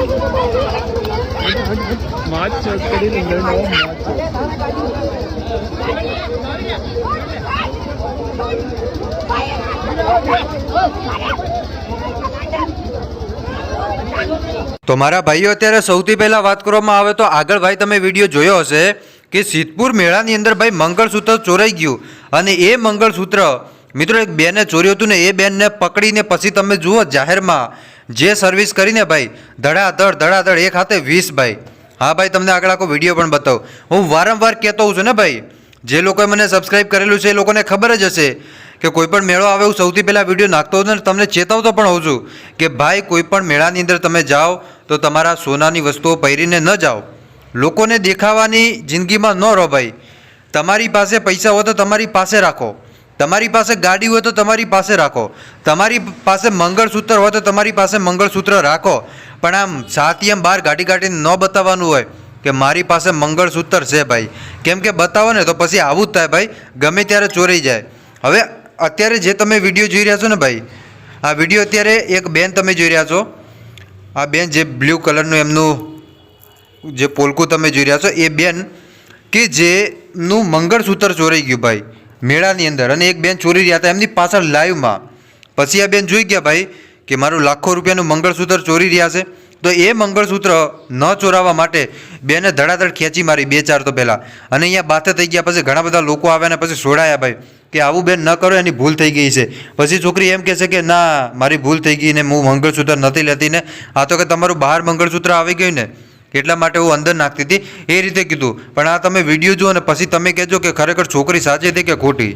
તો મારા ભાઈઓ, અત્યારે સૌથી પહેલાં વાત કરવામાં આવે તો આગળ ભાઈ તમે વીડિયો જોયો હશે કે સિદ્ધપુર મેળાની અંદર ભાઈ મંગળસૂત્ર ચોરાઈ ગયું. અને એ મંગળસૂત્ર, મિત્રો, એક બેને ચોર્યું હતું ને એ બેનને પકડીને પછી તમે જુઓ જાહેરમાં જે સર્વિસ કરીને ભાઈ, ધડાધડ ધડાધડ, એક હાથે વીસ ભાઈ. હા ભાઈ, તમને આગળ આખો વીડિયો પણ બતાવો. હું વારંવાર કહેતો હોઉં છું ને ભાઈ, જે લોકોએ મને સબસ્ક્રાઇબ કરેલું છે એ લોકોને ખબર જ હશે કે કોઈ પણ મેળો આવે હું સૌથી પહેલાં વીડિયો નાખતો હોઉં ને તમને ચેતવતો પણ હોઉં છું કે ભાઈ, કોઈ પણ મેળાની અંદર તમે જાઓ તો તમારા સોનાની વસ્તુઓ પહેરીને ન જાઓ. લોકોને દેખાવાની જિંદગીમાં ન રહો ભાઈ. તમારી પાસે પૈસા હોય તો તમારી પાસે રાખો. તમારી પાસે ગાડી હોય તો તમારી પાસે રાખો. તમારી પાસે મંગળસૂત્ર હોય તો તમારી પાસે મંગળસૂત્ર રાખો. પણ આમ સાતિયમ બહાર ગાડી ગાડીને ન બતાવવાનું હોય કે મારી પાસે મંગળસૂત્ર છે ભાઈ. કેમ કે બતાવો ને તો પછી આવું જ થાય ભાઈ. ગમે ત્યારે ચોરાઈ જાય. હવે અત્યારે જે તમે વીડિયો જોઈ રહ્યા છો ને ભાઈ, આ વીડિયો અત્યારે એક બેન તમે જોઈ રહ્યા છો. આ બેન જે બ્લુ કલરનું એમનું જે પોલકું તમે જોઈ રહ્યા છો, એ બેન કે જેનું મંગળસૂત્ર ચોરાઈ ગયું ભાઈ. મેળાની અંદર અને એક બેન ચોરી રહ્યા હતા, એમની પાછળ લાઈવમાં પછી આ બેન જોઈ ગયા, ભાઈ, કે મારું લાખો રૂપિયાનું મંગળસૂત્ર ચોરી રહ્યા છે. તો એ મંગળસૂત્ર ન ચોરાવા માટે બેને ધડાધડ ખેંચી મારી બે ચાર તો પહેલાં. અને અહીંયા બાથે થઈ ગયા, પછી ઘણા બધા લોકો આવ્યા ને પછી છોડાયા ભાઈ, કે આવું બેન ન કરો, એની ભૂલ થઈ ગઈ છે. પછી છોકરી એમ કહે છે કે, ના, મારી ભૂલ થઈ ગઈ ને હું મંગળસૂત્ર નથી લેતી ને, આ તો કે તમારું બહાર મંગળસૂત્ર આવી ગયું ને. એટલા માટે હું અંદર નાખતી હતી એ રીતે કીધું. પણ આ તમે વીડિયો જુઓ અને પછી તમે કહેજો કે ખરેખર છોકરી સાચી હતી કે ખોટી?